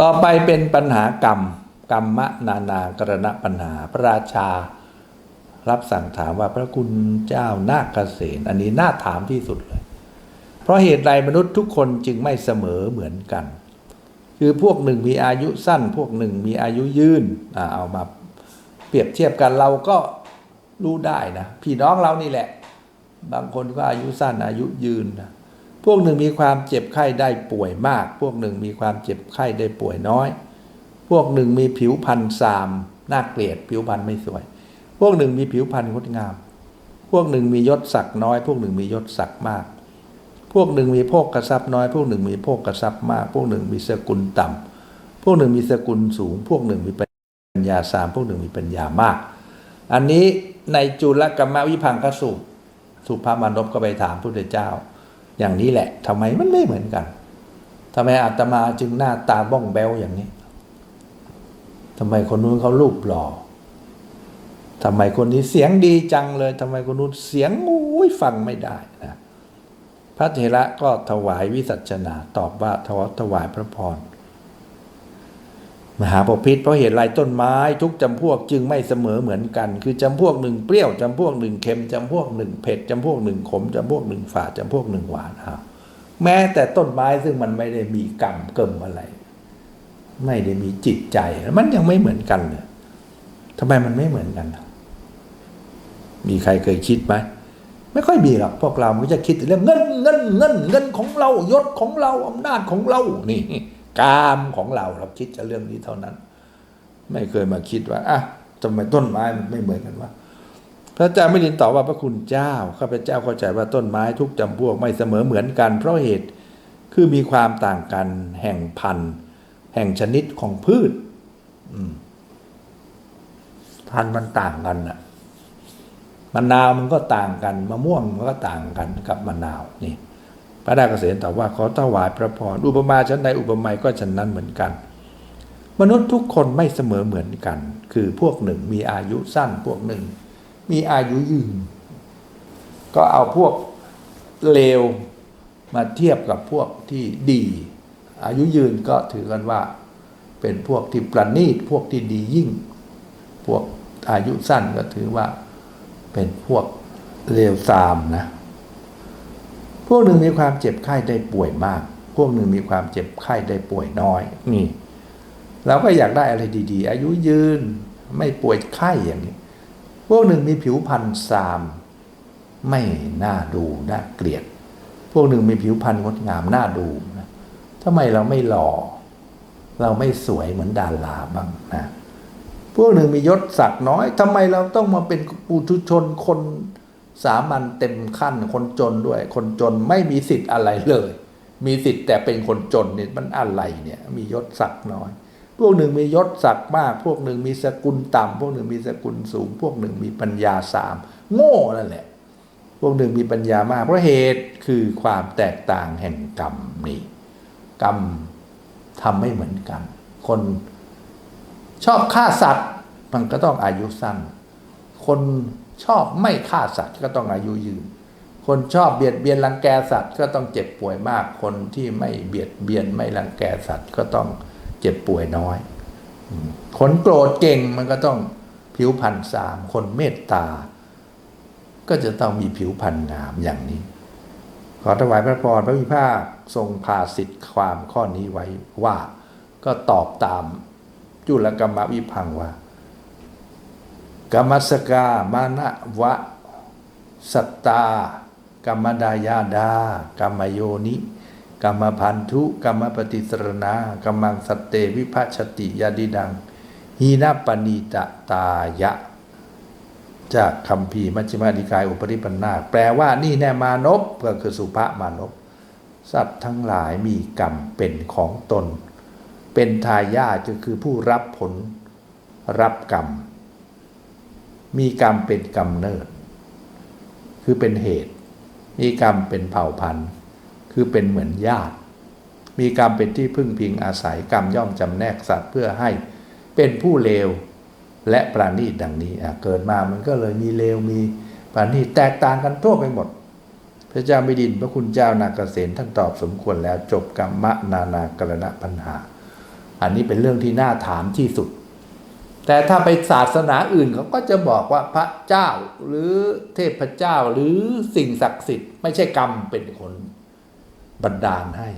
ต่อไปเป็นปัญหากรรม กรรมะนานากรณะปัญหาพระราชา รับสั่งถามว่าพระคุณเจ้านาคเกษณอันนี้น่าถามที่สุดเลย เพราะเหตุใดมนุษย์ทุกคนจึงไม่เสมอเหมือนกัน คือพวกหนึ่งมีอายุสั้น พวกหนึ่งมีอายุยืนอเอามาเปรียบเทียบกันเราก็รู้ได้นะพี่น้องเรานี่แหละ บางคนก็อายุสั้นอายุยืนนะ พวกหนึ่งมีความเจ็บไข้ได้ป่วยมาก พวกหนึ่งมีความเจ็บไข้ได้ป่วยน้อย พวกหนึ่งมีผิวพรรณซามน่าเกลียด ผิวพรรณไม่สวย พวกหนึ่งมีผิวพรรณงดงาม พวกหนึ่งมียศศักดิ์น้อย พวกหนึ่งมียศศักดิ์มาก พวกหนึ่งมีโภคกระซับน้อย พวกหนึ่งมีโภคกระซับมาก พวกหนึ่งมีสกุลต่ำพวกหนึ่งมีสกุลสูง พวกหนึ่งมีปัญญาสามพวกหนึ่งมีปัญญามาก อันนี้ในจุลกรรมวิพังคสูตรสุภามานพก็ไปถามพระพุทธเจ้า อย่างนี้แหละทำไมมันไม่เหมือนกันทำไมอาตมาจึงหน้าตาบ้องแบวอย่างนี้ทำไมคนนู้นเขารูปหล่อทำไมคนนี้เสียงดีจังเลยทำไมคนนู้นเสียงอุ้ยฟังไม่ได้นะพระเถระก็ถวายวิสัชนาตอบว่าถวถวายพระพร มหาปพิธเพราะเหตุไรต้นไม้ทุกจำพวกจึงไม่เสมอเหมือนกัน คือจำพวกหนึ่งเปรี้ยวจำพวกหนึ่งเค็มจำพวกหนึ่งเผ็ดจำพวกหนึ่งขมจำพวกหนึ่งฝาดจำพวกหนึ่งหวานอ้าแม้แต่ต้นไม้ซึ่งมันไม่ได้มีกรรมเกิมอะไร ไม่ได้มีจิตใจมันยังไม่เหมือนกันเลยทำไมมันไม่เหมือนกัน มีใครเคยคิดไหมไม่ค่อยมีหรอกพวกเราไมันก็จะคิดแต่เรื่องเงินเงินเงินเงินของเรายศของเราอำนาจของเรานี่ กามของเราเราคิดจะเรื่องนี้เท่านั้น ไม่เคยมาคิดว่าอะทำไมต้นไม้มันไม่เหมือนกันวะพระเจ้าไม่ดินตอบว่าพระคุณเจ้าข้าพเจ้าเข้าใจว่าต้นไม้ทุกจำพวกไม่เสมอเหมือนกัน เพราะเหตุคือมีความต่างกันแห่งพันธุ์ แห่งชนิดของพืชพันธุ์มันต่างกันน่ะมะนาวมันก็ต่างกันมะม่วงมันก็ต่างกันกับมะนาวนี่ ระดาเกษตรตอบว่าขอถวายพระพรอุปมาชั้นใดอุปไมยก็ฉันนั้นเหมือนกัน มนุษย์ทุกคนไม่เสมอเหมือนกัน คือพวกหนึ่งมีอายุสั้นพวกหนึ่ง มีอายุยืน ก็เอาพวกเลวมาเทียบกับพวกที่ดี อายุยืนก็ถือกันว่า เป็นพวกที่ประณีตพวกที่ดียิ่ง พวกอายุสั้นก็ถือว่าเป็นพวกเลวทรามนะ พวกหนึ่งมีความเจ็บไข้ได้ป่วยมาก พวกหนึ่งมีความเจ็บไข้ได้ป่วยน้อยนี่เราก็อยากได้อะไรดีๆ อายุยืนไม่ป่วยไข้อย่างนี้ พวกหนึ่งมีผิวพรรณซาม ไม่น่าดูน่าเกลียด พวกหนึ่งมีผิวพรรณงดงามน่าดูนะทำไมเราไม่หล่อ เราไม่สวยเหมือนดาราบ้างนะ พวกหนึ่งมียศศักดิ์น้อยทำไมเราต้องมาเป็นปุถุชนคน สามัญเต็มขั้นคนจนด้วย คนจนไม่มีสิทธิ์อะไรเลย มีสิทธิ์แต่เป็นคนจนเนี่ยมันอะไรเนี่ยมียศศักดิ์น้อย พวกหนึ่งมียศศักดิ์มาก พวกหนึ่งมีสกุลต่ำพวกหนึ่งมีสกุลสูง พวกหนึ่งมีปัญญาสามโง่นั่นแหละ พวกหนึ่งมีปัญญามาก เพราะเหตุคือความแตกต่างแห่งกรรมนี่กรรมทำไม่เหมือนกัน คนชอบฆ่าสัตว์มันก็ต้องอายุสั้นคน ชอบไม่ฆ่าสัตว์ก็ต้องอายุยืน คนชอบเบียดเบียนรังแกสัตว์ก็ต้องเจ็บป่วยมาก คนที่ไม่เบียดเบียนไม่รังแกสัตว์ก็ต้องเจ็บป่วยน้อยคนโกรธเก่งมันก็ต้องผิวพรรณสามคนเมตตา ก็จะต้องมีผิวพรรณงามอย่างนี้ ขอถวายพระพรพระวิภาคทรงพาสิทธิ์ความข้อนี้ไว้ว่า ก็ตอบตามจุลกรรมวิพังว่า กรรมสกามานะวะสัตตากรรมดายาดากรรมโยนิกรรมพันธุกรรมปฏิสรณากรรมังสตเตวิภัชติยาดิดังหีนาปณีตตายะ จากคำพีมัชฌิมานิกายอุปริปันธาแปลว่านี่แน่มานพก็คือสุภามานพสัตว์ทั้งหลายมีกรรมเป็นของตน เป็นทายาทก็คือผู้รับผลรับกรรม มีกรรมเป็นกำเนิด คือเป็นเหตุ มีกรรมเป็นเผ่าพันธุ์ คือเป็นเหมือนญาติ มีกรรมเป็นที่พึ่งพิงอาศัยกรรมย่อมจำแนกสัตว์เพื่อให้เป็นผู้เลวและปราณีตดังนี้เกิดมามันก็เลยมีเลวมีปราณีตแตกต่างกันทั่วไปหมด พระเจ้ามิดินพระคุณเจ้านาเกษตท่านตอบสมควรแล้วจบกรรมะนานากรณะปัญหา อันนี้เป็นเรื่องที่น่าถามที่สุด แต่ถ้าไปศาสนาอื่นเขาก็จะบอกว่าพระเจ้าหรือเทพเจ้าหรือสิ่งศักดิ์สิทธิ์ไม่ใช่กรรมเป็นคนบันดาลให้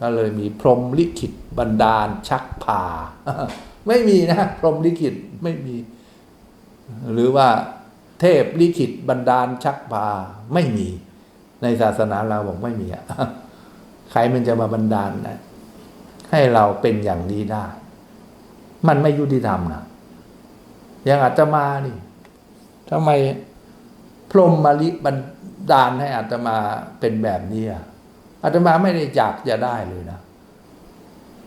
ก็เลยมีพรหมลิขิตบันดาลชักพา ไม่มีนะพรหมลิขิตไม่มี หรือว่าเทพลิขิตบันดาลชักพาไม่มีในศาสนาเราบอกไม่มีอะใครมันจะมาบันดาลนะให้เราเป็นอย่างนี้ได้ มันไม่ยุติธรรมนะอย่างอาตมานี่ทำไมพรหมมาลิบันดาลให้อาตมาเป็นแบบนี้อะอาตมาไม่ได้อยากจะได้เลยนะ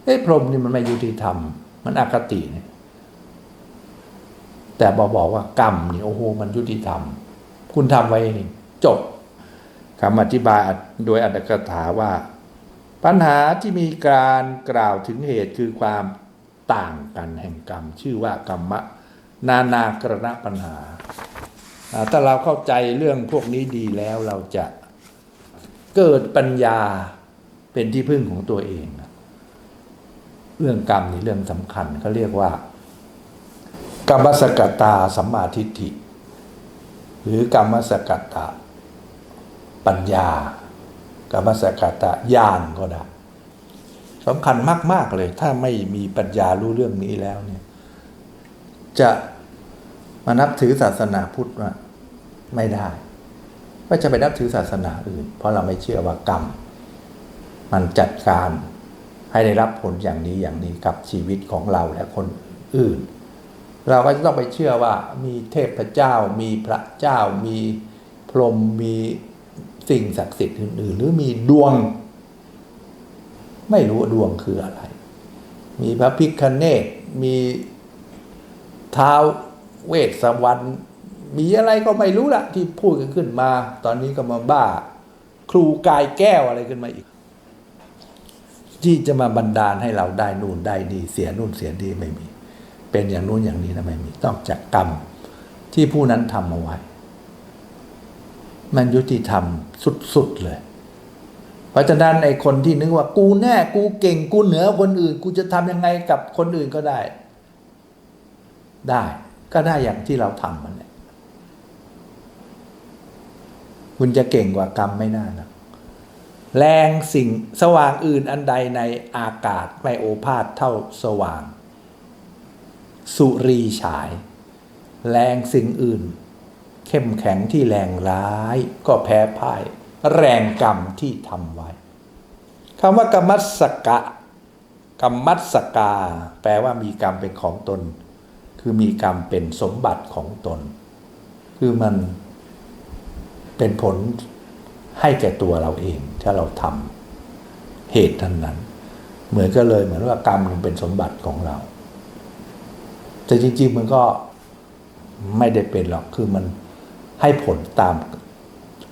เอ้พรหมนี่มันไม่ยุติธรรม มันอคติเนี่ยแต่บอกบอกว่ากรรมนี่โอ้โหมันยุติธรรม คุณทำไว้นี่จบคำอธิบายโดยอัตถกถาว่า ปัญหาที่มีการกล่าวถึงเหตุคือความ ต่างกันแห่งกรรม ชื่อว่ากรรมะ นานากรณะปัญหา ถ้าเราเข้าใจเรื่องพวกนี้ดีแล้วเราจะเกิดปัญญาเป็นที่พึ่งของตัวเอง เรื่องกรรมนี่เรื่องสำคัญเขาเรียกว่ากรรมสกตาสัมมาทิฏฐิ หรือกรรมสกตาปัญญากรรมสกตาญาณก็ได้ สำคัญมาก ๆ เลย ถ้าไม่มีปัญญารู้เรื่องนี้แล้วเนี่ยจะมานับถือศาสนาพุทธว่าไม่ได้ก็จะไปนับถือศาสนาอื่น เพราะเราไม่เชื่อว่ากรรม มันจัดการให้ได้รับผลอย่างนี้อย่างนี้กับชีวิตของเราและคนอื่น เราก็จะต้องไปเชื่อว่ามีเทพเจ้า มีพระเจ้า มีพรหมมีสิ่งศักดิ์สิทธิ์อื่น ๆ หรือมีดวง ไม่รู้ดวงคืออะไร มีพระพิคเนตมีเท้าเวสสวรรณมีอะไรก็ไม่รู้ละที่พูดกันขึ้นมา ตอนนี้ก็มาบ้า ครูกายแก้วอะไรขึ้นมาอีก ที่จะมาบันดาลให้เราได้นู่นได้นี่เสียนู่นเสียนี่ไม่มี เป็นอย่างนู้นอย่างนี้นะไม่มีต้องจากกรรมที่ผู้นั้นทำเอาไว้ มันยุติธรรมสุดๆเลย เพราะฉะนั้นไอ้คนที่นึกว่ากูแน่กูเก่งกูเหนือคนอื่น กูจะทำยังไงกับคนอื่นก็ได้ ได้ก็ได้อย่างที่เราทำมันเนี่ยคุณจะเก่งกว่ากรรมไม่น่านะแรงสิ่งสว่างอื่นอันใดในอากาศไม่โอภาษเท่าสว่าง สุรีฉาย แรงสิ่งอื่น เข้มแข็งที่แรงร้ายก็แพ้พ่าย แรงกรรมที่ทำไว้คำว่ากรรมัสกะกรรมัสกา แปลว่ามีกรรมเป็นของตน คือมีกรรมเป็นสมบัติของตน คือมันเป็นผลให้แก่ตัวเราเอง ถ้าเราทำเหตุท่านนั้น เหมือนก็เลยเหมือนว่ากรรมมันเป็นสมบัติของเรา แต่จริง ๆ มันก็ไม่ได้เป็นหรอกคือมันให้ผลตาม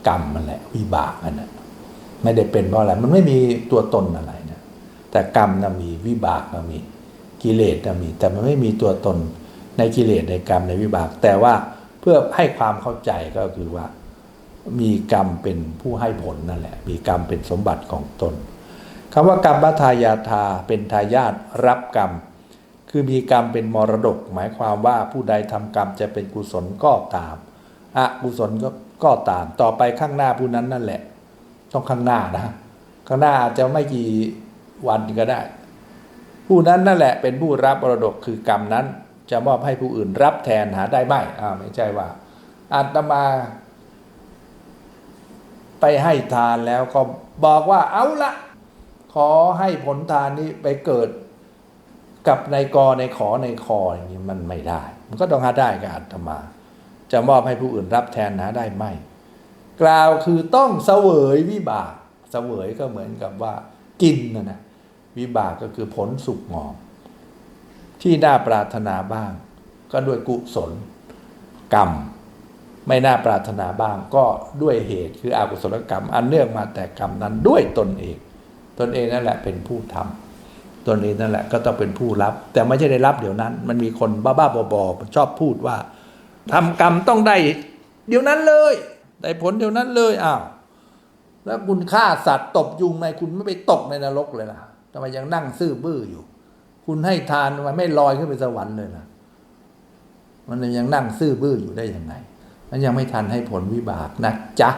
กรรมมันแหละวิบากมันนะไม่ได้เป็นเพราะอะไรมันไม่มีตัวตนอะไรนะแต่กรรมนะมีวิบากนะมีกิเลสนะมี แต่มันไม่มีตัวตนในกิเลสในกรรมในวิบาก แต่ว่าเพื่อให้ความเข้าใจก็คือว่า มีกรรมเป็นผู้ให้ผลนั่นแหละ มีกรรมเป็นสมบัติของตนคำว่ากรรมทายาทาเป็นทายาทรับกรรม คือมีกรรมเป็นมรดก หมายความว่าผู้ใดทำกรรมจะเป็นกุศลก็ตามอกุศลก็ ก็ตามต่อไปข้างหน้าผู้นั้นนั่นแหละ ต้องข้างหน้านะข้างหน้าอาจจะไม่กี่วันก็ได้ ผู้นั้นนั่นแหละเป็นผู้รับมรดกคือกรรมนั้น จะมอบให้ผู้อื่นรับแทนหาได้ไหมอ้าไม่ใช่ว่าอาตมา ไปให้ทานแล้วก็บอกว่าเอาละขอให้ผลทานนี้ไปเกิดกับในกอในขอในคออย่างนี้มันไม่ได้ มันก็ต้องหาได้กับอาตมา จะมอบให้ผู้อื่นรับแทนหาได้ไหมกล่าวคือต้องเสวยวิบากเสวยก็เหมือนกับว่ากินนะนะวิบากก็คือผลสุกงอม ที่น่าปรารถนาบ้าง ก็ด้วยกุศล กรรม ไม่น่าปรารถนาบ้าง ก็ด้วยเหตุคืออากุศลกรรม อันเนื่องมาแต่กรรมนั้นด้วยตนเอง ตนเองนั่นแหละเป็นผู้ทำตนเองนั่นแหละก็ต้องเป็นผู้รับ แต่ไม่ใช่ได้รับเดี๋ยวนั้น มันมีคนบ้าๆบอๆชอบพูดว่า ทำกรรมต้องได้ เดี๋ยวนั้นเลย ได้ผลเดี๋ยวนั้นเลยอ้าวแล้วคุณฆ่าสัตว์ตบยุงไหมคุณไม่ไปตกในนรกเลยล่ะทำไมยังนั่งซื่อบื้ออยู่ คุณให้ทานมันไม่ลอยขึ้นไปสวรรค์เลยนะมันยังนั่งซื่อบื้ออยู่ได้ยังไงมันยังไม่ทันให้ผลวิบากนะจ๊ะ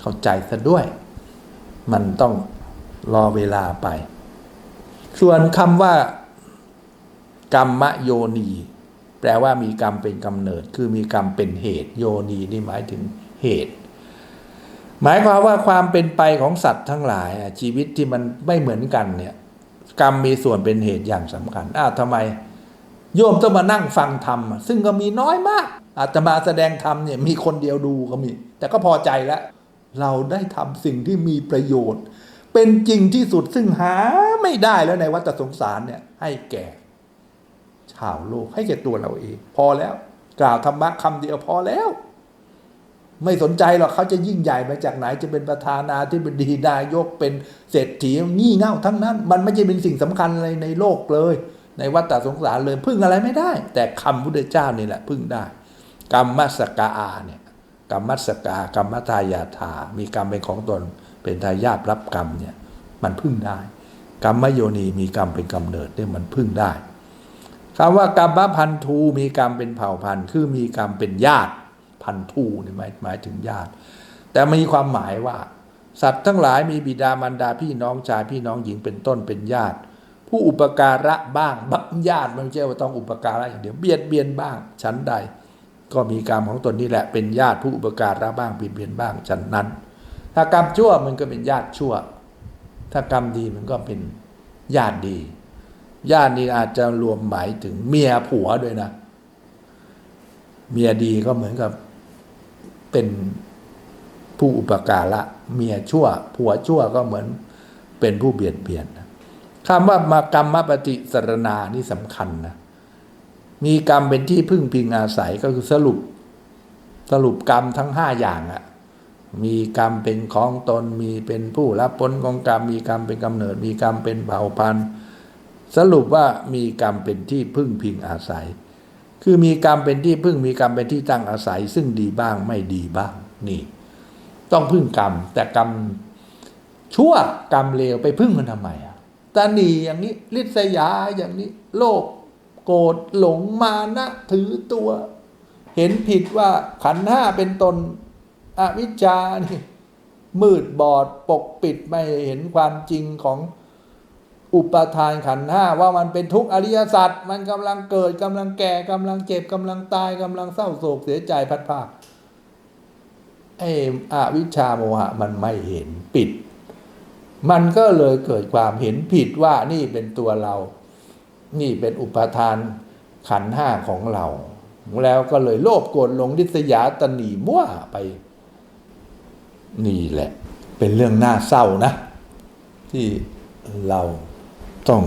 เข้าใจซะด้วย มันต้องรอเวลาไป ส่วนคำว่ากรรมโยนี แปลว่ามีกรรมเป็นกำเนิด คือมีกรรมเป็นเหตุ โยนีนี่หมายถึงเหตุ หมายความว่าความเป็นไปของสัตว์ทั้งหลายชีวิตที่มันไม่เหมือนกันเนี่ยกรรมมีส่วนเป็นเหตุอย่างสำคัญอ้าวทำไม โยมต้องมานั่งฟังธรรม ซึ่งก็มีน้อยมาก อาตมาแสดงธรรมเนี่ยมีคนเดียวดูก็มี แต่ก็พอใจแล้ว เราได้ทำสิ่งที่มีประโยชน์ เป็นจริงที่สุดซึ่งหาไม่ได้แล้วในวัฏสงสารเนี่ยให้แก่ ชาวโลกให้แก่ตัวเราเอง พอแล้ว กล่าวธรรมะคำเดียวพอแล้ว ไม่สนใจหรอกเขาจะยิ่งใหญ่มาจากไหนจะเป็นประธานาธิบดีนายกเป็นเศรษฐีงี่เง่าทั้งนั้น มันไม่ใช่เป็นสิ่งสำคัญอะไรในโลกเลย ในวัฏสงสารเลยพึ่งอะไรไม่ได้ แต่คำพุทธเจ้านี่แหละพึ่งได้ กรรมมัสกาอาเนี่ยกรรมมัสกากรรมทายาทามีกรรมเป็นของตนเป็นทายาทรับกรรมเนี่ยมันพึ่งได้ กรรมโยนีมีกรรมเป็นกำเนิดเนี่ยมันพึ่งได้ คำว่ากรรมพันธุมีกรรมเป็นเผ่าพันธุ์ คือมีกรรมเป็นญาติพันธุเนี่ยหมายหมายถึงญาติ แต่มีความหมายว่า สัตว์ทั้งหลายมีบิดามารดาพี่น้องชายพี่น้องหญิงเป็นต้นเป็นญาติ ผู้อุปการะบ้างบัญาติมันไม่ใช่ว่าต้องอุปการะอย่างเดียวเบียดเบียนบ้างชั้นใด ก็มีกรรมของตนนี่แหละเป็นญาติผู้อุปการะบ้างเบียดเบียนบ้างชั้นนั้น ถ้ากรรมชั่วมันก็เป็นญาติชั่ว ถ้ากรรมดีมันก็เป็นญาติดี ญาตินี้อาจจะรวมหมายถึงเมียผัวด้วยนะ เมียดีก็เหมือนกับเป็นผู้อุปการะเมียชั่ว ผัวชั่วก็เหมือนเป็นผู้เบียดเบียนนะคำว่ามากรรมปฏิสรณานี่สำคัญนะ มีกรรมเป็นที่พึ่งพิงอาศัยก็คือสรุป สรุปกรรมทั้งห้าอย่างอะมีกรรมเป็นของตน มีเป็นผู้รับผลของกรรม มีกรรมเป็นกำเนิด มีกรรมเป็นเผ่าพันธุ์ สรุปว่ามีกรรมเป็นที่พึ่งพิงอาศัย คือมีกรรมเป็นที่พึ่งมีกรรมเป็นที่ตั้งอาศัย ซึ่งดีบ้างไม่ดีบ้างนี่ ต้องพึ่งกรรม แต่กรรมชั่วกรรมเลวไปพึ่งมันทำไมอะตาหนีอย่างนี้ลิษยาอย่างนี้ โลภโกรธหลงมานะถือตัว เห็นผิดว่าขันห้าเป็นตนอวิชชานี่มืดบอดปกปิดไม่เห็นความจริงของ อุปทานขันห้าว่ามันเป็นทุกข์อริยสัจมันกำลังเกิดกำลังแก่กำลังเจ็บกำลังตายกำลังเศร้าโศกเสียใจพัดภาคไอ้อวิชชาโมหะมันไม่เห็นปิด มันก็เลยเกิดความเห็นผิดว่านี่เป็นตัวเรา นี่เป็นอุปทานขันห้าของเรา แล้วก็เลยโลภโกรธหลงดิษยาตนีมั่วไป นี่แหละ เป็นเรื่องน่าเศร้านะ ที่เรา ต้อง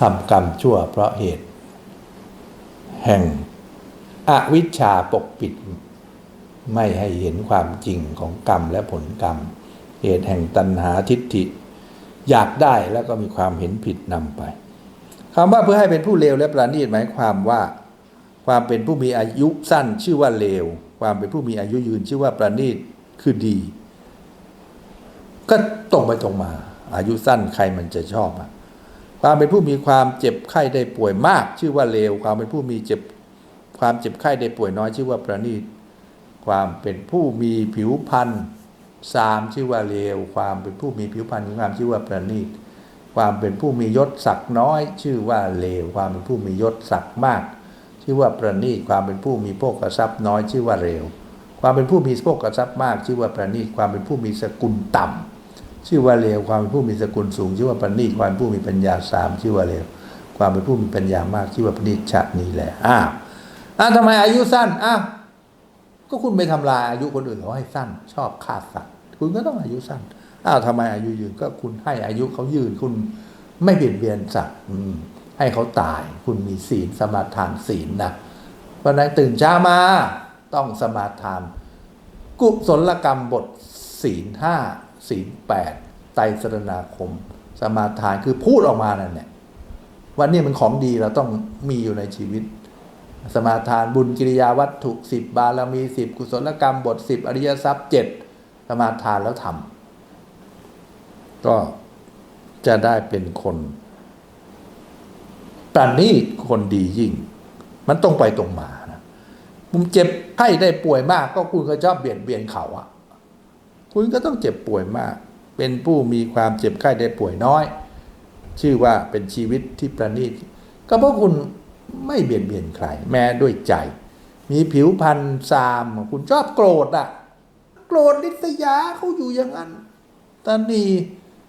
ทำกรรมชั่วเพราะเหตุ แห่งอวิชชาปกปิด ไม่ให้เห็นความจริงของกรรมและผลกรรม เหตุแห่งตัณหาทิฏฐิ อยากได้แล้วก็มีความเห็นผิดนำไปคำว่าเพื่อให้เป็นผู้เลวและประณีตหมายความว่า ความเป็นผู้มีอายุสั้นชื่อว่าเลว ความเป็นผู้มีอายุยืนชื่อว่าประณีตคือดี ก็ตรงไปตรงมา อายุสั้นใครมันจะชอบอะ ความเป็นผู้มีความเจ็บไข้ได้ป่วยมาก ชื่อว่าเลว ความเป็นผู้มีเจ็บความเจ็บไข้ได้ป่วยน้อยชื่อว่าประณีต ความเป็นผู้มีผิวพรรณสามชื่อว่าเลว ความเป็นผู้มีผิวพรรณงามชื่อว่าประณีต ความเป็นผู้มียศศักดิ์น้อย ชื่อว่าเลว ความเป็นผู้มียศศักดิ์มาก ชื่อว่าประณีต ความเป็นผู้มีโภคทรัพย์น้อยชื่อว่าเร็วความเป็นผู้มีโภคทรัพย์มาก ชื่อว่าประณีต ความเป็นผู้มีสกุลต่ำ ชื่อว่าเลวความเป็นผู้มีสกุลสูง ชื่อว่าปณีความเป็นผู้มีปัญญาสามชื่อว่าเลวความเป็นผู้มีปัญญามากชื่อว่าปณีตชะนี้แหละอ้าวอ้าวทำไมอายุสั้นอ้าวก็คุณไปทำลายอายุคนอื่นเขาให้สั้น ชอบฆ่าสัตว์คุณก็ต้องอายุสั้นอ้าวทำไมอายุยืนก็คุณให้อายุเขายืนคุณไม่เบียดเบียนสัตว์ให้เขาตาย คุณมีศีลสมาทานศีลนะวันนั้นตื่นเช้ามาต้องสมาทาน กุศลกรรมบทศีลห้า ศีลแปดไตรสรณาคม สมาทานคือพูดออกมานั่นแหละวันนี้มันของดีเราต้องมีอยู่ในชีวิต สมาทานบุญกิริยาวัตถุสิบบารมีสิบกุศลกรรมบทสิบอริยทรัพย์เจ็ดสมาทานแล้วทำก็จะได้เป็นคนปราณีตคนดียิ่ง มันต้องไปตรงมานะคุณเจ็บไข้ได้ป่วยมากก็คุณก็ชอบเบียดเบียนเขาอะ คุณก็ต้องเจ็บป่วยมาก เป็นผู้มีความเจ็บไข้ได้ป่วยน้อย ชื่อว่าเป็นชีวิตที่ประณีตก็เพราะคุณไม่เบียดเบียนใครแม้ด้วยใจ มีผิวพรรณซามคุณชอบโกรธอะโกรธนิสยาเขาอยู่อย่างนั้นตอนนี้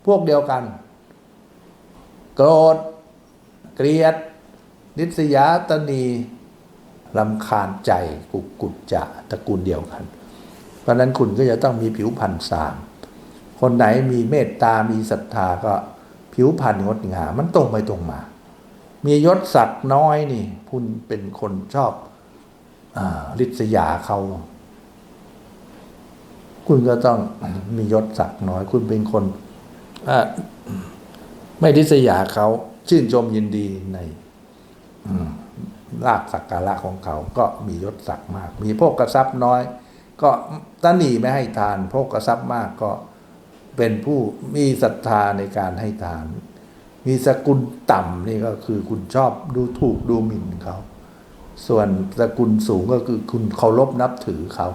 พวกเดียวกัน โกรธ เกลียด นิสยาตนีลำคาญใจกุกกุจจะตระกูลเดียวกัน เพราะนั้นคุณก็จะต้องมีผิวพรรณสามคนไหนมีเมตตา มีศรัทธาก็ผิวพรรณงดงามมันตรงไปตรงมา มียศศักดิ์น้อยนี่คุณเป็นคนชอบอริษยาเขาคุณก็ต้องมียศศักดิ์น้อย คุณเป็นคนไม่ริษยาเขาชื่นชมยินดีในลาภสักการะของเขา ก็มียศศักดิ์มาก มีพวกกระซับน้อย ก็ตนีไม่ให้ทานพวกกระซับมากก็เป็นผู้มีศรัทธาในการให้ทาน มีสกุลต่ำนี่ก็คือคุณชอบดูถูกดูหมิ่นเขา ส่วนสกุลสูงก็คือคุณเคารพนับถือเขา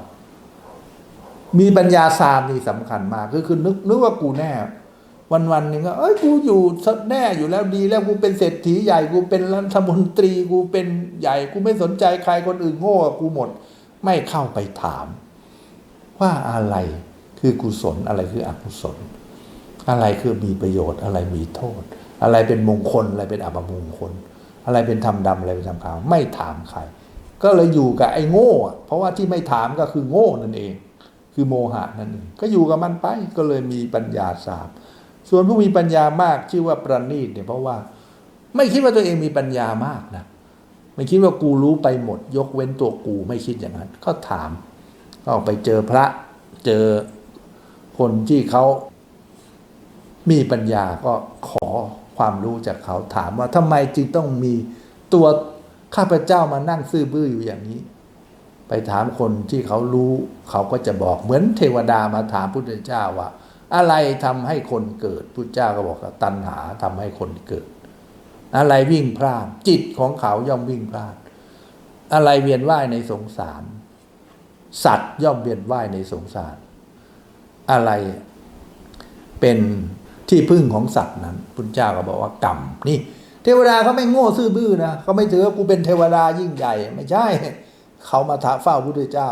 มีปัญญาสามนี่สำคัญมากคือคือนึกนึกว่ากูแน่วันวันหนึ่งก็เอ้ยกูอยู่แน่อยู่แล้วดีแล้วกูเป็นเศรษฐีใหญ่กูเป็นรัฐมนตรีกูเป็นใหญ่กูไม่สนใจใครคนอื่นโง่กูหมด ไม่เข้าไปถาม ว่าอะไรคือกุศลอะไรคืออกุศล อะไรคือมีประโยชน์อะไรมีโทษ อะไรเป็นมงคลอะไรเป็นอัปมงคล อะไรเป็นธรรมดำอะไรเป็นธรรมขาวไม่ถามใคร ก็เลยอยู่กับไอ้โง่เพราะว่าที่ไม่ถามก็คือโง่นั่นเอง คือโมหะนั่นเองก็อยู่กับมันไปก็เลยมีปัญญาสามส่วนผู้มีปัญญามากชื่อว่าประณีตเนี่ยเพราะว่า ไม่คิดว่าตัวเองมีปัญญามากนะไม่คิดว่ากูรู้ไปหมด ยกเว้นตัวกูไม่คิดอย่างนั้น ก็ถาม ก็ไปเจอพระเจอคนที่เขามีปัญญาก็ขอความรู้จากเขาถามว่าทำไมจึงต้องมีตัวข้าพเจ้ามานั่งซื่อบื้ออยู่อย่างนี้ ไปถามคนที่เขารู้เขาก็จะบอกเหมือนเทวดามาถามพุทธเจ้าว่า อะไรทำให้คนเกิดพุทธเจ้าก็บอกว่าตัณหาทำให้คนเกิด อะไรวิ่งพลาดจิตของเขาย่อมวิ่งพลาด อะไรเวียนว่ายในสงสาร สัตว์ย่อมเวียนว่ายในสงสาร อะไรเป็นที่พึ่งของสัตว์นั้นพุทธเจ้าก็บอกว่ากรรมนี่ เทวดาเขาไม่โง่ซื่อบื้อนะเขาไม่ถือว่ากูเป็นเทวดายิ่งใหญ่ ไม่ใช่เขามาท้าเฝ้าพุทธเจ้า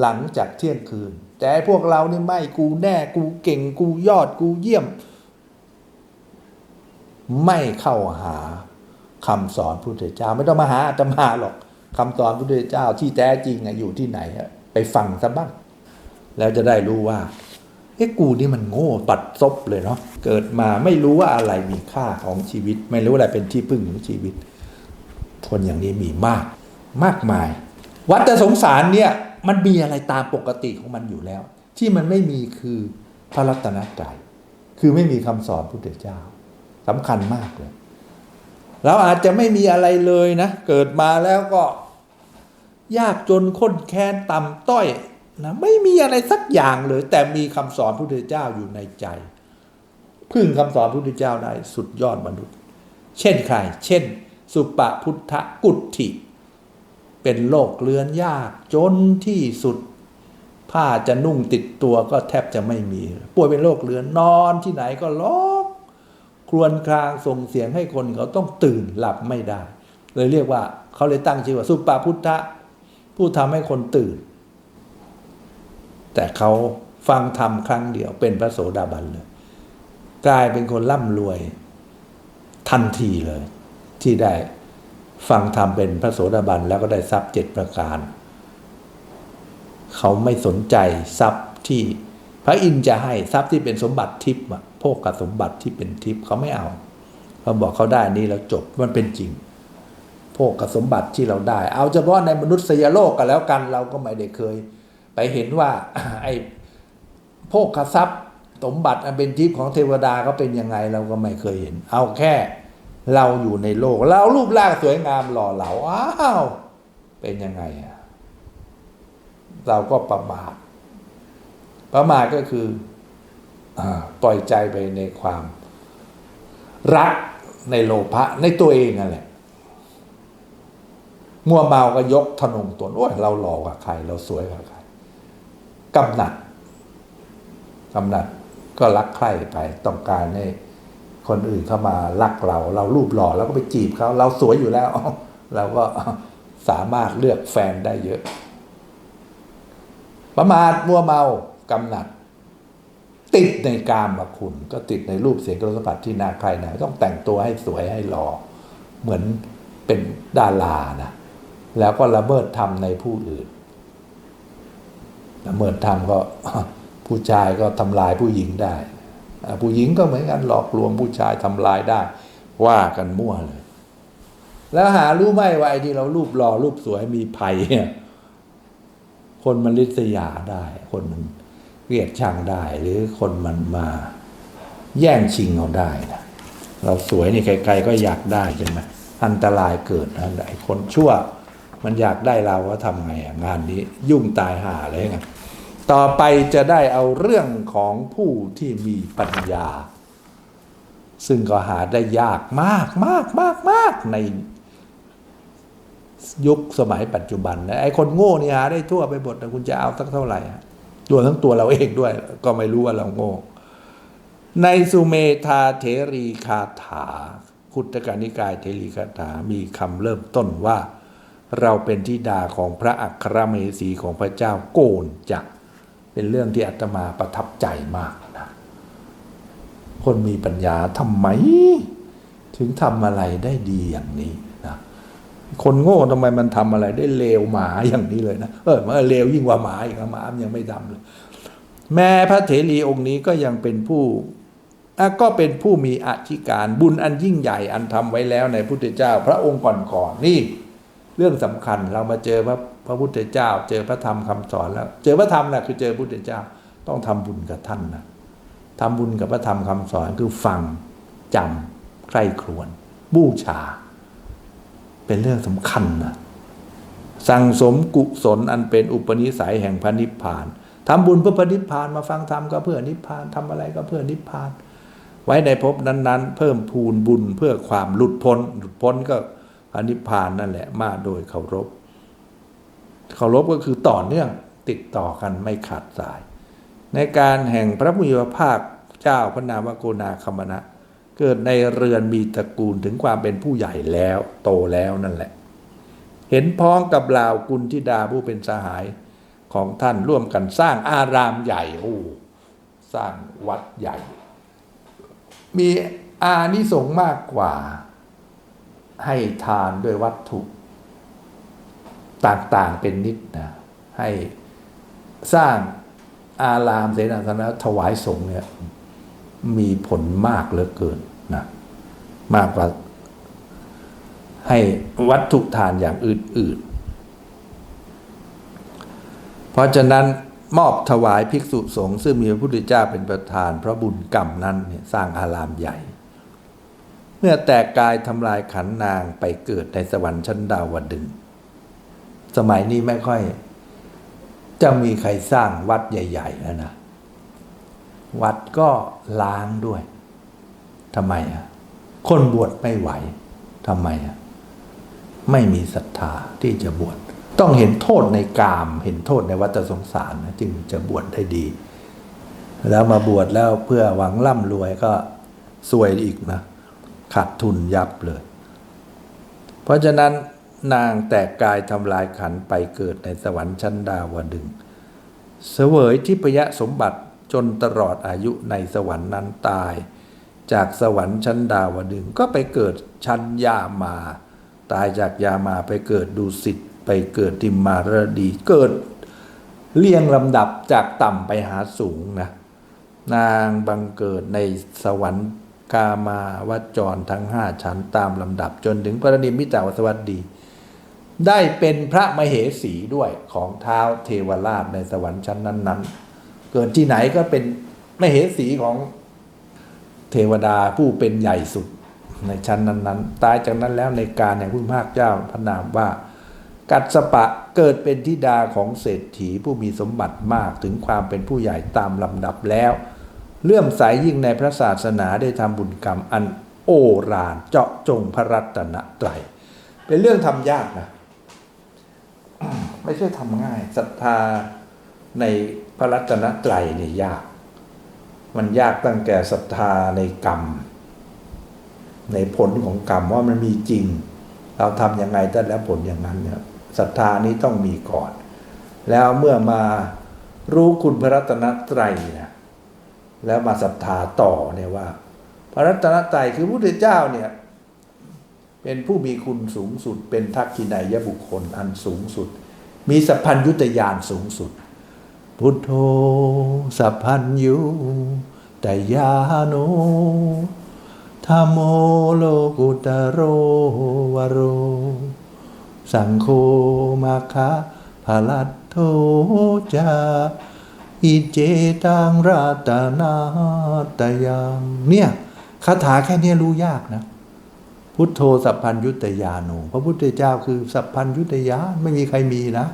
หลังจากเที่ยงคืน แต่พวกเรานี่ไม่กูแน่กูเก่งกูยอดกูเยี่ยม ไม่เข้าหาคำสอนพุทธเจ้า ไม่ต้องมาหาอาตมาหรอก คำสอนพุทธเจ้าที่แท้จริงอยู่ที่ไหนอะไปฟังซะบ้าง แล้วจะได้รู้ว่าเฮ้กูนี่มันโง่ปัดซบเลยเนาะเกิดมาไม่รู้ว่าอะไรมีค่าของชีวิต ไม่รู้อะไรเป็นที่พึ่งของชีวิต คนอย่างนี้มีมาก มากมาย วัฏสงสารเนี่ยมันมีอะไรตามปกติของมันอยู่แล้ว ที่มันไม่มีคือพระรัตนตรัยคือไม่มีคำสอนพุทธเจ้าสำคัญมากเลยเราอาจจะไม่มีอะไรเลยนะ เกิดมาแล้วก็ ยากจนข้นแค้นต่ำต้อยนะไม่มีอะไรสักอย่างเลย แต่มีคำสอนพระพุทธเจ้าอยู่ในใจ พึ่งคำสอนพระพุทธเจ้าได้สุดยอดมนุษย์ เช่นใคร เช่น สุปพุทธกุฏฐิเป็นโรคเลือนยากจนที่สุด ผ้าจะนุ่งติดตัวก็แทบจะไม่มี ป่วยเป็นโรคเลือนนอนที่ไหนก็ร้องครวญครางส่งเสียงให้คนเขาต้องตื่นหลับไม่ได้ เลยเรียกว่าเขาเลยตั้งชื่อว่าสุปพุทธ ผู้ทำให้คนตื่น แต่เขาฟังธรรมครั้งเดียว เป็นพระโสดาบันเลย กลายเป็นคนร่ำรวย ทันทีเลย ที่ได้ฟังธรรมเป็นพระโสดาบันแล้วก็ได้ทรัพย์เจ็ดประการ เขาไม่สนใจทรัพย์ที่พระอินทร์จะให้ทรัพย์ที่เป็นสมบัติทิพย์อะโภคกับสมบัติที่เป็นทิพย์เขาไม่เอา เขาบอกเขาได้นี้แล้วจบมันเป็นจริง โภคกับสมบัติที่เราได้ เอาเฉพาะในมนุษยโลกกันแล้วกัน เราก็ไม่ได้เคย ไปเห็นว่าไอ้โภคทรัพย์สมบัติอันเป็นทิพย์ของเทวดาเขาเป็นยังไงเราก็ไม่เคยเห็น เอาแค่เราอยู่ในโลก เรารูปร่างสวยงามหล่อเหลาอ้าวเป็นยังไงอะเราก็ประมาทประมาทก็คืออปล่อยใจไปในความ รักในโลภะในตัวเองนั่นแหละ มัวเมาก็ยกทนงตนโอ้ยเราหล่อกว่าใคร เราสวยกว่าใครกำหนัดกำหนัดก็รักใคร่ไปต้องการให้คนอื่นเข้ามารักเรา เรารูปหล่อแล้วก็ไปจีบเขาเราสวยอยู่แล้ว เราก็สามารถเลือกแฟนได้เยอะ ประมาทมัวเมากำหนัด ติดในกามาคุณ ก็ติดในรูปเสียงกระสัมผัสที่น่าใครนะต้องแต่งตัวให้สวยให้หล่อเหมือนเป็นดารานะ แล้วก็ละเมิดธรรมในผู้อื่นละเมิดธรรมก็ผู้ชายก็ทำลายผู้หญิงได้ ผู้หญิงก็เหมือนกันหลอกลวงผู้ชายทำลายได้ ว่ากันมั่วเลย แล้วหารู้ไหมว่าไอ้ที่เรารูปหล่อรูปสวยมีภัยเนี่ยคนมันลิษยาได้ คนมันเกลียดชังได้ หรือคนมันมาแย่งชิงเราได้นะเราสวยนี่ใครๆก็อยากได้ใช่ไหมอันตรายเกิดนะไอ้คนชั่ว มันอยากได้เราว่าทำไงอะงานนี้ยุ่งตายห่าเลยไงต่อไปจะได้เอาเรื่องของผู้ที่มีปัญญา ซึ่งก็หาได้ยากมากมากมากมากในยุคสมัยปัจจุบันนะไอ้คนโง่นี่หาได้ทั่วไปหมดนะคุณจะเอาสักเท่าไหร่อะรวทั้งตัวเราเองด้วย ก็ไม่รู้ว่าเราโง่ ในสุเมธาเถรีคาถาคุตกานิกายเทรีคาถามีคำเริ่มต้นว่า เราเป็นธิดาของพระอัครเมสีของพระเจ้าโกนจักเป็นเรื่องที่อาตมาประทับใจมากนะคนมีปัญญาทำไม ถึงทำอะไรได้ดีอย่างนี้นะคนโง่ทำไมมันทำอะไรได้เลวหมาอย่างนี้เลยนะเออมันเลวยิ่งกว่าหมาอีกหมามันยังไม่ดำเลยแม้พระเถรีองค์นี้ก็ยังเป็นผู้ก็เป็นผู้มีอธิการบุญอันยิ่งใหญ่อันทำไว้แล้วในพุทธเจ้าพระองค์ก่อนๆนี่ เรื่องสำคัญเรามาเจอพระพระพุทธเจ้า เจอพระธรรมคำสอนแล้ว เจอพระธรรมนะคือเจอพุทธเจ้าต้องทำบุญกับท่านนะทำบุญกับพระธรรมคำสอนคือฟังจำใคร่ครวญบูชา เป็นเรื่องสำคัญนะสั่งสมกุศลอันเป็นอุปนิสัยแห่งพระนิพพานทำบุญเพื่อพระนิพพานมาฟังธรรมก็เพื่อนิพพานทำอะไรก็เพื่อนิพพาน ไว้ในภพนั้นๆ เพิ่มพูนบุญเพื่อความหลุดพ้น หลุดพ้นก็ พระนิพพานนั่นแหละมาโดยเคารพเคารพก็คือต่อเนื่องติดต่อกันไม่ขาดสาย ในการแห่งพระมุยภาคเจ้าพระนามวโกนาคมณะ เกิดในเรือนมีตระกูลถึงความเป็นผู้ใหญ่แล้วโตแล้วนั่นแหละ เห็นพ้องกับลาวกุลธิดาผู้เป็นสหายของท่านร่วมกันสร้างอารามใหญ่โอ้สร้างวัดใหญ่ มีอานิสงส์มากกว่า ให้ทานด้วยวัตถุต่างๆเป็นนิดนะให้สร้างอารามเสนาสนะถวายสงฆ์เนี่ยมีผลมากเหลือเกินนะมากกว่าให้วัตถุทานอย่างอื่น ๆ เพราะฉะนั้นมอบถวายภิกษุสงฆ์ซึ่งมีพระพุทธเจ้าเป็นประธาน เพราะบุญกรรมนั้นเนี่ยสร้างอารามใหญ่ มื่อแตกกายทำลายขันนางไปเกิดในสวรรค์ชั้นดาวดึง สมัยนี้ไม่ค่อย จะมีใครสร้างวัดใหญ่ ๆ แล้วนะ วัดก็ล้างด้วยทำไมอะ คนบวชไม่ไหวทำไมอะ ไม่มีศรัทธาที่จะบวชต้องเห็นโทษในกาม เห็นโทษในวัฏสงสารนะจึงจะบวชได้ดี แล้วมาบวชแล้วเพื่อหวังร่ำรวยก็ซวยอีกนะ ขาดทุนยับเลย เพราะฉะนั้นนางแตกกายทำลายขันไปเกิดในสวรรค์ชั้นดาวดึงสเสวยทิพยสมบัติจนตลอดอายุในสวรรค์นั้นตาย จากสวรรค์ชั้นดาวดึงก็ไปเกิดชั้นยามา ตายจากยามาไปเกิดดุสิตไปเกิดติมมารดีเกิดเรียงลำดับจากต่ำไปหาสูงนะนางบังเกิดในสวรรค์ กามาวจรทั้งห้าชั้นตามลำดับจนถึงพระนิมิตาวสวัสดี ได้เป็นพระมเหสีด้วยของเท้าวเทวราชในสวรรค์ชั้นนั้น ๆ เกิดที่ไหนก็เป็นมเหสีของเทวดาผู้เป็นใหญ่สุดในชั้นนั้น ๆ ตายจากนั้นแล้วในการแห่งพุทธภาคเจ้าพระนามว่า กัดสปะเกิดเป็นธิดาของเศรษฐีผู้มีสมบัติมากถึงความเป็นผู้ใหญ่ตามลำดับแล้ว เลื่อมใสยยิ่งในพระศาสนาได้ทำบุญกรรมอันโอรานเจาะจงพระรัตนตรัยเป็นเรื่องทำยากนะไม่ใช่ทำง่ายศรัทธาในพระรัตนตรัยเนี่ยยาก มันยากตั้งแต่ศรัทธาในกรรม ในผลของกรรมว่ามันมีจริง เราทำยังไงแต่แล้วผลอย่างนั้นเนี่ยศรัทธานี้ต้องมีก่อน แล้วเมื่อมารู้คุณพระรัตนตรัยนี่ย แล้วมาศรัทธาต่อเนี่ยว่า พระรัตนตรัยคือพระพุทธเจ้าเนี่ยเป็นผู้มีคุณสูงสุด เป็นทักขินายบุคคลอันสูงสุด มีสัพพัญยุตยานสูงสุด พุทโธสัพพัญยุตยาโนธรรมโมโลกุตโรวโร สังโฆมาคะภาลัตโทจา อิเจตังราตนาตยังเนี่ยคาถาแค่เนี้ยรู้ยากนะ พุทโธสัพพัญยุตยาโนพระพุทธเจ้าคือสัพพัญยุตยานไม่มีใครมีนะ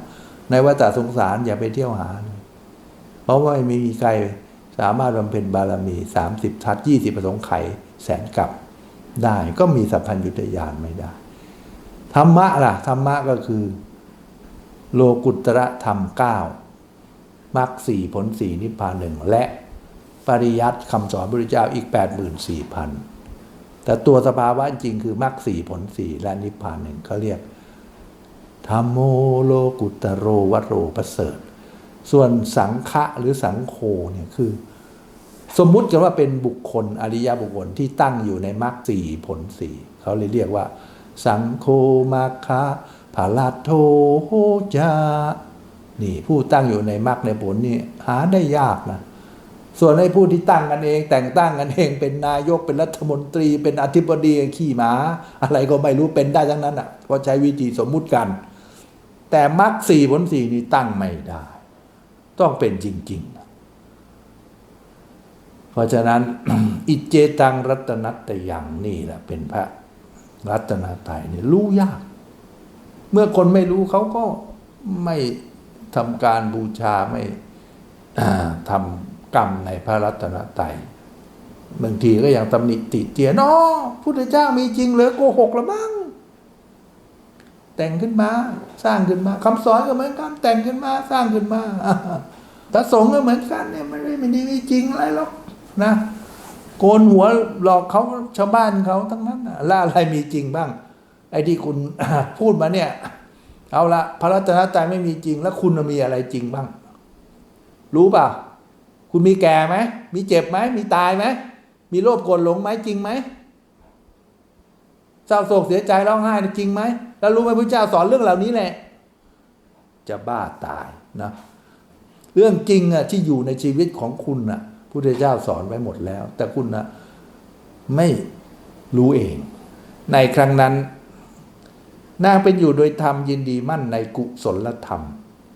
ในวัฏสงสารอย่าไปเที่ยวหา เพราะว่าไม่มีใครสามารถบำเพ็ญบารมีสามสิบทัศยี่สิบประสงค์ไขแสนกับได้ก็มีสัพพัญยุตยานไม่ได้ ธรรมะล่ะ ธรรมะก็คือ โลกุตระธรรมเก้า มรรคสี่ผลสี่นิพพานหนึ่งและปริยัติคำสอนพระพุทธเจ้าอีกแปดหมื่นสี่พันแต่ตัวสภาวะจริงคือมรรคสี่ผลสี่และนิพพานหนึ่งเขาเรียกธรรมโมโลกุตโรวโรประเสริฐ ส่วนสังฆะหรือสังโฆเนี่ยคือ สมมุติกันว่าเป็นบุคคลอริยบุคคลที่ตั้งอยู่ในมรรคสี่ผลสี่เขาเลยเรียกว่า สังโฆมาคะภาลาโทจา นี่ผู้ตั้งอยู่ในมรรคในผลนี่หาได้ยากนะส่วนไอ้ผู้ที่ตั้งกันเอง แต่งตั้งกันเอง เป็นนายกเป็นรัฐมนตรี เป็นอธิบดีขี่ม้าอะไรก็ไม่รู้เป็นได้ทั้งนั้นอะเพราะใช้วิธีสมมุติกัน แต่มรรคสี่ผลสี่นี่ตั้งไม่ได้ ต้องเป็นจริง ๆ เพราะฉะนั้น อิเจตังรัตนัตตยังนี่แหละเป็นพระรัตนตรัยนี่รู้ยาก เมื่อคนไม่รู้เขาก็ไม่ ทำการบูชาไม่อ่าทำกรรมในพระรัตนตรัยบางทีก็อย่างตำหนิติเตียนอ๋อพุทธเจ้ามีจริงเหรือโกหกละมั้งแต่งขึ้นมาสร้างขึ้นมาคำสอนก็เหมือนกันแต่งขึ้นมาสร้างขึ้นมาพระสงฆ์ก็เหมือนกันเนี่ยมันไม่ไม่ได้มีจริงอะไรหรอกนะโกนหัวหลอกเขาชาวบ้านเขาทั้งนั้นน่ะแล้วอะไรมีจริงบ้าง ไอ้ที่คุณพูดมาเนี่ย เอาละพระรัตนตรัยไม่มีจริง แล้วคุณมีอะไรจริงบ้าง รู้ป่ะคุณมีแก่ไหมมีเจ็บไหมมีตายไหมมีโลภโกรธหลงไหมจริงไหมเศร้าโศกเสียใจร้องไห้จริงไหมแล้วรู้ไหมพระเจ้าสอนเรื่องเหล่านี้แหละ จะบ้าตายนะเรื่องจริงอะที่อยู่ในชีวิตของคุณอะพุทธเจ้าสอนไว้หมดแล้ว แต่คุณนะไม่รู้เอง ในครั้งนั้น นางเป็นอยู่โดยธรรมยินดีมั่นในกุศลธรรม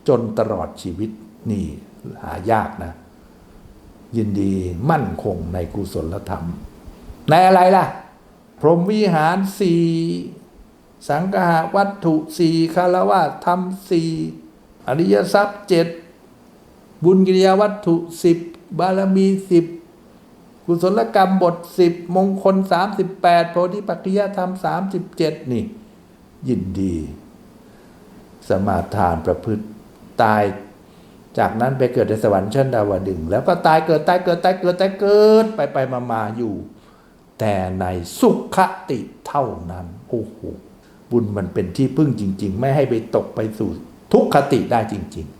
จนตลอดชีวิตนี่หายากนะ ยินดีมั่นคงในกุศลธรรม ในอะไรล่ะ พรหมวิหารสี่สังฆาวัตถุสี่คารวะธรรมสี่อริยทรัพย์เจ็ดบุญกิริยาวัตถุสิบบารมีสิบกุศลกรรมบทสิบมงคลสามสิบแปดโพธิปัจจยธรรมสามสิบเจ็ดนี่ ยินดี สมาทานประพฤติตาย จากนั้นไปเกิดในสวรรค์ชั้นดาวดึง แล้วก็ตายเกิดตายเกิดตายเกิดตายเกิดไปไปมามาอยู่ แต่ในสุขติเท่านั้นโอ้โหบุญมันเป็นที่พึ่งจริง ๆ ไม่ให้ไปตกไปสู่ทุกขติได้จริง ๆ